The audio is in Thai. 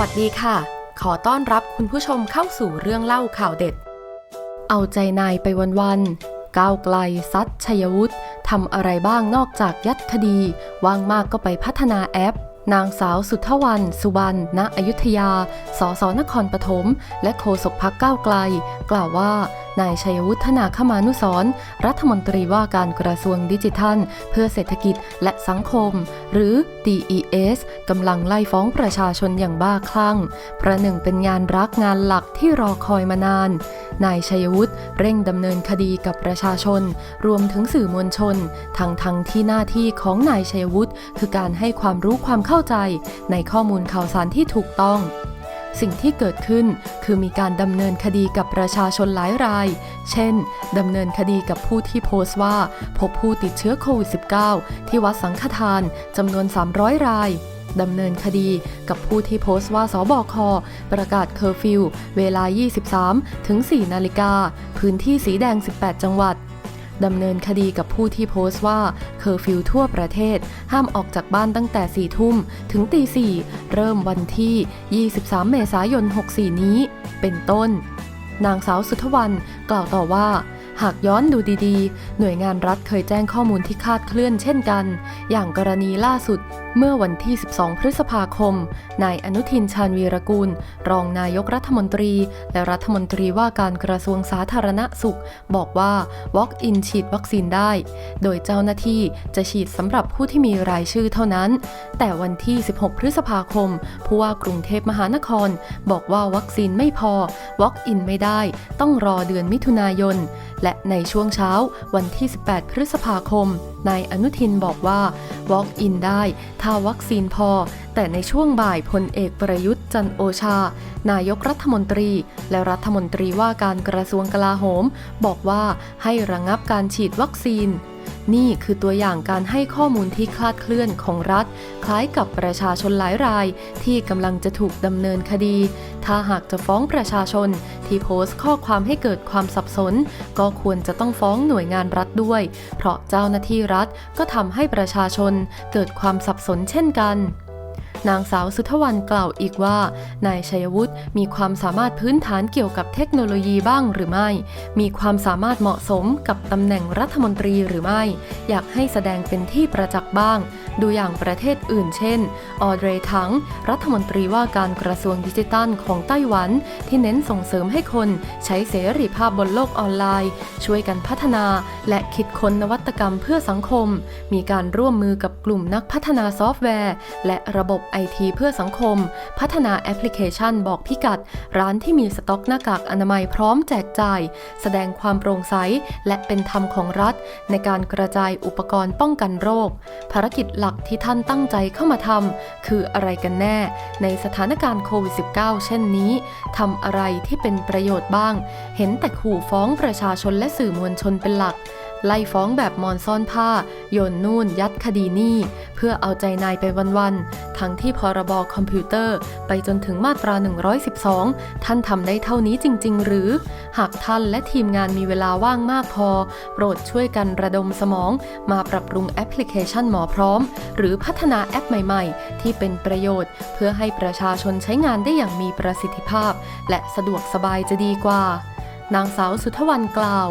วัสดีค่ะ ขอต้อนรับคุณผู้ชมเข้าสู่เรื่องเล่าข่าวเด็ด เอาใจนายไปวันๆ ก้าวไกลซัดชัยวุฒิทำอะไรบ้างนอกจากยัดคดี ว่างมากก็ไปพัฒนาแอป นางสาวสุทธวัน สุวรรณ ณ อยุธยา สสนครปฐม และโฆษกพักก้าวไกล กล่าวว่า นายชัยวุฒนาคมานุสร รัฐมนตรีว่าการกระทรวงดิจิทัล เพื่อเศรษฐกิจและสังคม หรือ DES กำลังไล่ฟ้องประชาชนอย่างบ้าคลั่ง ประหนึ่งเป็นงานรักงานหลักที่รอคอยมานาน นายชัยวุฒิเร่งดำเนินคดีกับประชาชน รวมถึงสื่อมวลชน ทั้งทั้งที่หน้าที่ของนายชัยวุฒิคือการให้ความรู้ความเข้าใจ ในข้อมูลข่าวสารที่ถูกต้องสิ่งที่เกิดขึ้นคือมีการดำเนินคดีกับประชาชนหลายราย เช่น ดำเนินคดีกับผู้ที่โพสต์ว่า พบผู้ติดเชื้อโควิด -19 ที่วัดสังฆทานจำนวน 300 ราย ดำเนินคดีกับผู้ที่โพสต์ว่าสบคประกาศเคอร์ฟิวเวลา 23 ถึง 4 นาฬิกา พื้นที่สีแดง 18 จังหวัดดำเนินคดีกับผู้ที่โพสต์ว่าเคอร์ฟิวทั่วประเทศ ห้ามออกจากบ้านตั้งแต่ 4 ทุ่ม ถึงตี 4 เริ่มวันที่ 23 เมษายน 64 นี้ เป็นต้น นางสาวสุทธวันกล่าวต่อว่า หากย้อนดูดีๆ หน่วยงานรัฐเคยแจ้งข้อมูลที่คาดเคลื่อนเช่นกัน อย่างกรณีล่าสุด เมื่อวันที่ 12 พฤษภาคม นายอนุทินชาญวีรกูล รองนายกรัฐมนตรี และรัฐมนตรีว่าการกระทรวงสาธารณสุข บอกว่า Walk-in ฉีดวัคซีนได้ โดยเจ้าหน้าที่จะฉีดสำหรับผู้ที่มีรายชื่อเท่านั้น แต่วันที่ 16 พฤษภาคม ผู้ว่ากรุงเทพมหานคร บอกว่าวัคซีนไม่พอ Walk-in ไม่ได้ ต้องรอเดือนมิถุนายนและในช่วงเช้าวันที่ 18 พฤษภาคม นายอนุทินบอกว่า Walk in ได้ถ้าวัคซีนพอ แต่ในช่วงบ่ายพลเอกประยุทธ์จันโอชา นายกรัฐมนตรี และรัฐมนตรีว่าการกระทรวงกลาโหม บอกว่าให้ระงับการฉีดวัคซีน นี่คือตัวอย่างการให้ข้อมูลที่คลาดเคลื่อนของรัฐ คล้ายกับประชาชนหลายราย ที่กำลังจะถูกดำเนินคดี ถ้าหากจะฟ้องประชาชน ที่โพสต์ข้อความให้เกิดความสับสน ก็ควรจะต้องฟ้องหน่วยงานรัฐด้วย เพราะเจ้าหน้าที่รัฐก็ทำให้ประชาชนเกิดความสับสนเช่นกัน นางสาวสุทธวันกล่าวอีกว่า นายชัยวุฒิมีความสามารถพื้นฐานเกี่ยวกับเทคโนโลยีบ้างหรือไม่ มีความสามารถเหมาะสมกับตำแหน่งรัฐมนตรีหรือไม่ อยากให้แสดงเป็นที่ประจักษ์บ้าง ดูอย่างประเทศอื่นเช่น ออเดรทังรัฐมนตรีว่าการกระทรวงดิจิทัลของไต้หวัน ที่เน้นส่งเสริมให้คนใช้เสรีภาพบนโลกออนไลน์ ช่วยกันพัฒนาและคิดค้นนวัตกรรมเพื่อสังคม มีการร่วมมือกับกลุ่มนักพัฒนาซอฟต์แวร์ และระบบไอทีเพื่อสังคม พัฒนาแอปพลิเคชันบอกพิกัด ร้านที่มีสต็อกหน้ากากอนามัยพร้อมแจกจ่าย แสดงความโปร่งใส และเป็นธรรมของรัฐ ในการกระจายอุปกรณ์ป้องกันโรค ภารกิจหลักที่ท่านตั้งใจเข้ามาทำคืออะไรกันแน่ ในสถานการณ์โควิด -19 เช่นนี้ทำอะไรที่เป็นประโยชน์บ้าง เห็นแต่ขู่ฟ้องประชาชนและสื่อมวลชนเป็นหลัก ไล่ฟ้องแบบมอนซ่อนผ้า โยนนู่นยัดคดีนี่ เพื่อเอาใจนายไปวันๆ ทั้งที่พรบคอมพิวเตอร์ ไปจนถึงมาตรา 112 ท่านทำได้เท่านี้จริง ๆ หรือ หากท่านและทีมงานมีเวลาว่างมากพอ โปรดช่วยกันระดมสมอง มาปรับปรุงแอปพลิเคชันหมอพร้อม หรือพัฒนาแอปใหม่ๆ ที่เป็นประโยชน์ เพื่อให้ประชาชนใช้งานได้อย่างมีประสิทธิภาพ และสะดวกสบายจะดีกว่า นางสาวสุทธวันกล่าว